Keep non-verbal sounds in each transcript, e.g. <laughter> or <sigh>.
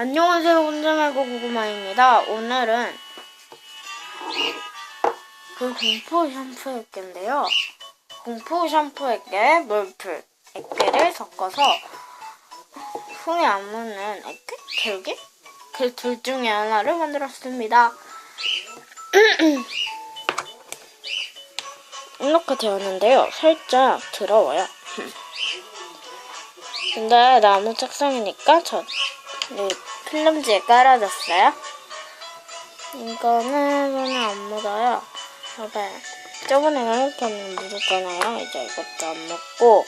안녕하세요. 혼자 말고 고구마입니다. 오늘은 그 공포 샴푸 액계인데요. 공포 샴푸 액계에 물풀 액계를 섞어서 손에 안 묻는 액계? 결계? 그 둘 중에 하나를 만들었습니다. <clears throat> 이렇게 되었는데요. 살짝 더러워요. <clears throat> 근데 나무 책상이니까 저이 필름지에 깔아줬어요. 이거는 손에 안 묻어요. 저게 저번에 이렇게 묻었잖아요. 이제 이것도 안 묻고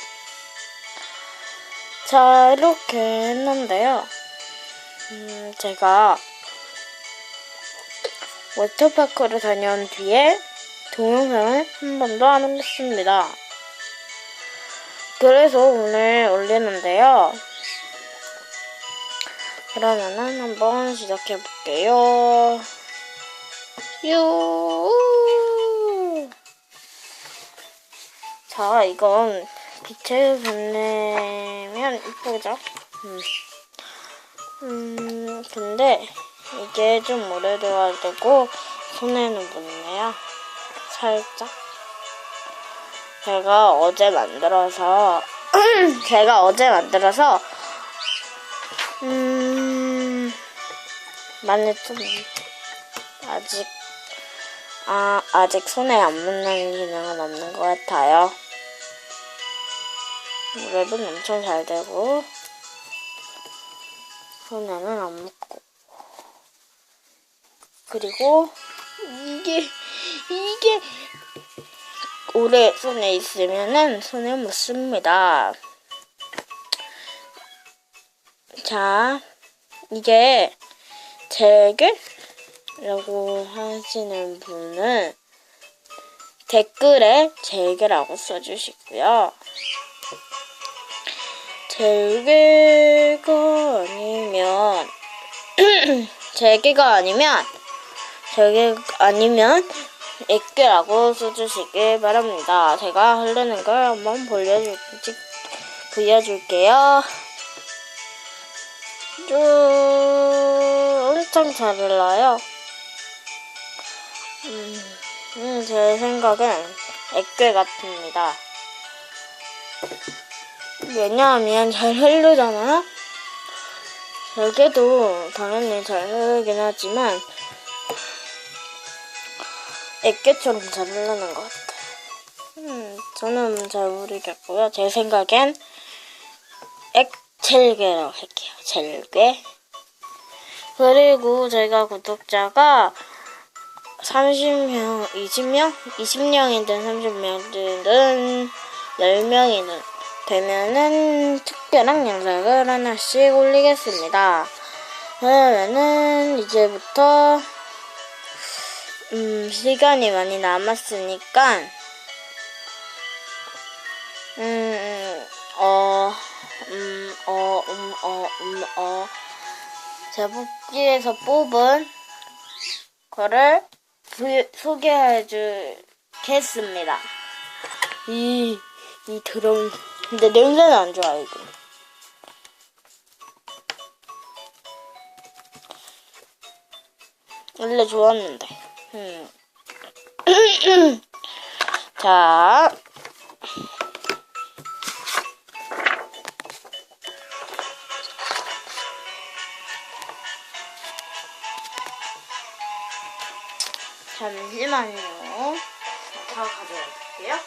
자 이렇게 했는데요. 음, 제가 워터파크를 다녀온 뒤에 동영상을 한 번도 안 올렸습니다. 그래서 오늘 올리는데요. 그러면은 한번 시작해 볼게요. 유. 자, 이건 빛에 빛내면 이쁘죠? 음. 음, 근데 이게 좀 오래돼가지고 손에는 묻네요. 살짝. 제가 어제 만들어서 <clears throat> 제가 어제 만들어서 음 많이 좀 아직 아 아직 손에 안 묻는 기능은 없는 것 같아요. 랩은 엄청 잘 되고 손에는 안 묻고 그리고 이게 이게 오래 손에 있으면은 손에 묻습니다. 자, 이게 제게라고 하시는 분은 댓글에 제게라고 써주시고요. 제게가 <clears throat> 아니면 제게가 아니면 제게 아니면 액계라고 써주시길 바랍니다. 제가 흐르는 걸 한번 보여줄, 보여줄게요. 쭉 엄청 잘 흘러요. 음, 음, 제 생각엔 액괴 같습니다. 왜냐하면 잘 흐르잖아요? 저게도 당연히 잘 흐르긴 하지만 액괴처럼 잘 흐르는 것 같아요. 음, 저는 잘 모르겠고요. 제 생각엔 액젤괴라고 할게요. 젤괴. 그리고 제가 구독자가 30명, 20명? 20명이든 30명이든 10명이든 되면은 특별한 영상을 하나씩 올리겠습니다. 그러면은 이제부터 음, 시간이 많이 남았으니까, 음, 어, 음, 어, 음, 어, 음, 어, 제복기에서 뽑은 거를 부, 소개해 주겠습니다. 이, 이 드럼, 근데 냄새는 안 좋아, 이거. 원래 좋았는데. 음. <clears throat> 자. 잠시만요. 다 가져와 볼게요.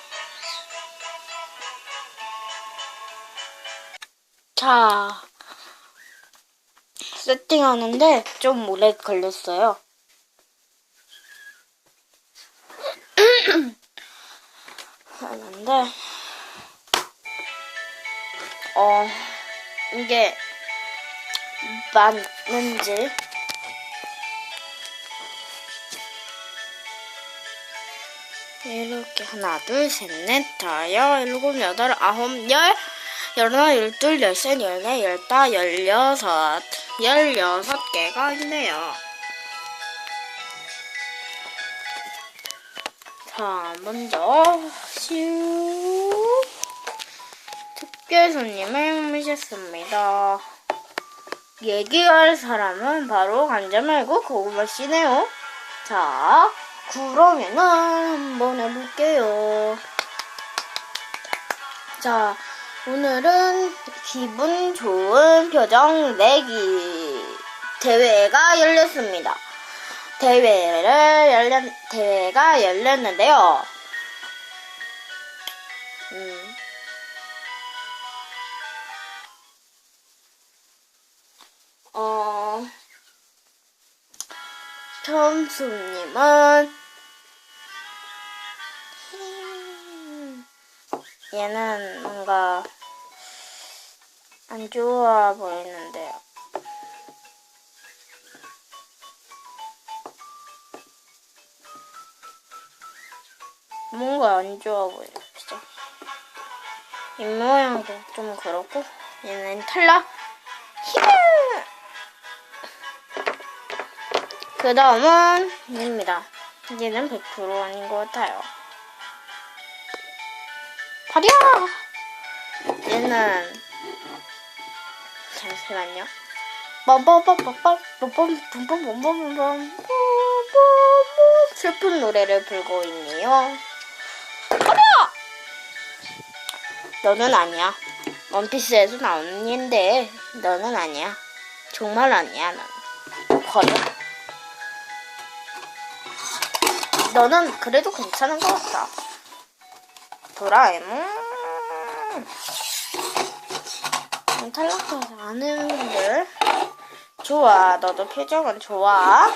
자, 세팅하는데 좀 오래 걸렸어요. <clears throat> 하는데 어 이게 맞는지 이렇게 하나 둘셋넷 다섯 일곱 여덟 아홉 열 열하나 열둘 열셋 열넷 열다 열여섯 열여섯 개가 있네요. 자, 먼저 슈 특별 손님을 모셨습니다. 얘기할 사람은 바로 감자 말고 고구마 씨네요. 자, 그러면은 한번 해볼게요. 자, 오늘은 기분 좋은 표정 내기 대회가 열렸습니다. 대회를 열렸, 대회가 열렸는데요. 음. 어, 점수님은 음, 얘는 뭔가 안 좋아 보이는데요. 뭔가 안 좋아 보여요, 진짜. 입 모양도 좀 그렇고, 얘는 탈락. 히야! 그 다음은 얘입니다. 얘는 100% 아닌 것 같아요. 파리야! 얘는 잠시만요. 빰빰빰빰빰빰빰빰빰빰빰빰 슬픈 노래를 불고 있네요. 파리야! 너는 아니야. 원피스에서 나오는 얘인데 너는 아니야. 정말 아니야. 넌 버려. 너는 그래도 괜찮은 것 같아. 도라에몽. 탈락해서 안 했는데. 좋아. 너도 표정은 좋아.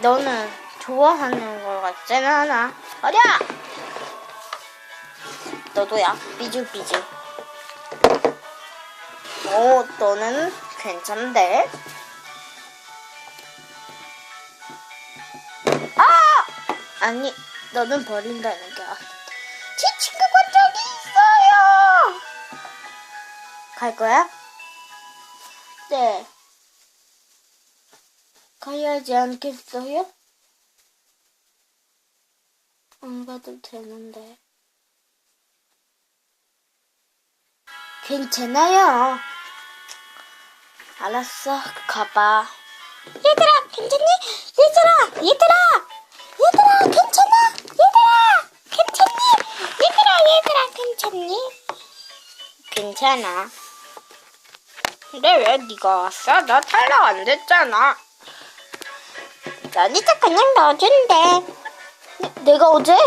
너는 좋아하는 것 같진 않아. 어디야? 너도야. 삐죽삐죽. 오, 너는 괜찮대. 아! 아니, 너는 버린다는 게. 아닌데. 제 친구가 저기 있어요! 갈 거야? 네. 가야 하지 않겠어요? 안 가도 되는데. 괜찮아요. 알았어, 가봐. 얘들아, 괜찮니? 얘들아, 얘들아, 얘들아, 괜찮아? 얘들아, 괜찮니? 얘들아, 얘들아, 괜찮니? 괜찮아. 근데 왜 네가 왔어? 나 탈락 안 됐잖아. 너니까 그냥 넣어준대. 내, 내가 어제? <clears throat>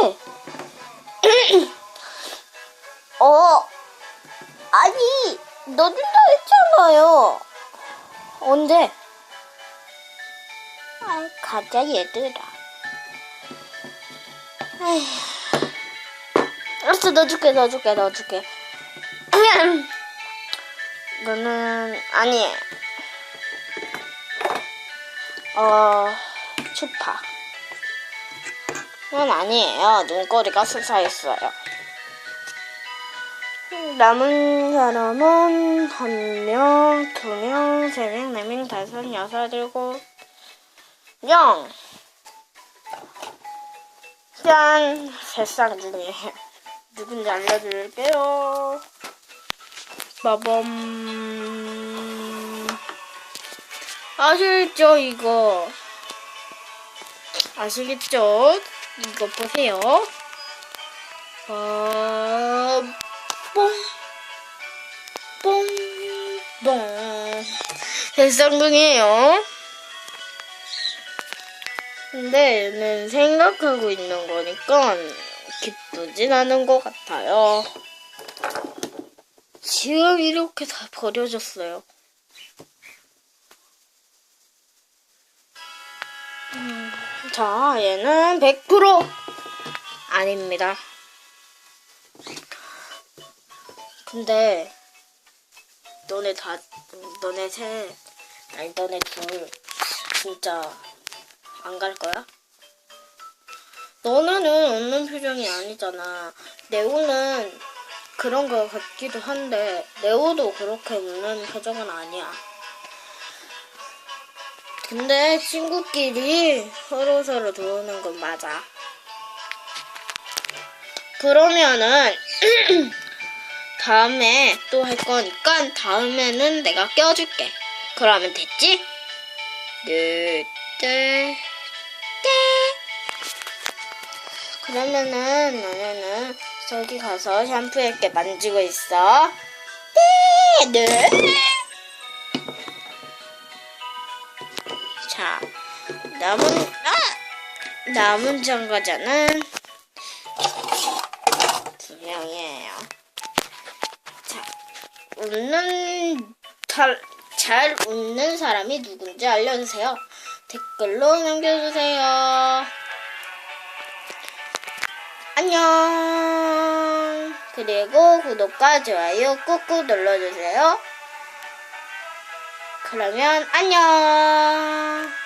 어, 아니, 넣어준다 했잖아요. 언제? 아, 가자 얘들아. 에휴. 알았어, 넣어줄게, 넣어줄게, 넣어줄게. 너는 아니. 어, 추파. 넌 아니에요. 눈꼬리가 수사했어요. 남은 사람은 한 명, 두 명, 세 명, 네 명, 다섯, 여섯, 일곱, 영. 짠! 세상 중에 누군지 알려드릴게요. 마범. 아시겠죠, 이거? 아시겠죠? 이거 보세요. 어, 뽕, 뽕, 뽕. 대쌍둥이에요. 근데 얘는 생각하고 있는 거니까 기쁘진 않은 것 같아요. 지금 이렇게 다 버려졌어요. 음, 자, 얘는 100% 아닙니다. 근데 너네 다 너네 셋 아니 너네 둘 진짜 안 갈 거야? 너네는 웃는 표정이 아니잖아. 네오는 그런 거 같기도 한데 네오도 그렇게 웃는 표정은 아니야. 근데 친구끼리 서로 서로 도우는 건 맞아. 그러면은 <clears throat> 다음에 또 할 거니까 다음에는 내가 껴줄게. 그러면 됐지? 네, 네, 네. 그러면은 너네는 저기 가서 샴푸액게 만지고 있어. 네, 네. 자, 남은 아! 남은 장과자는 두 명이에요. 자, 웃는 달- 잘 웃는 사람이 누군지 알려주세요. 댓글로 남겨주세요. 안녕. 그리고 구독과 좋아요 꾹꾹 눌러주세요. 그러면 안녕.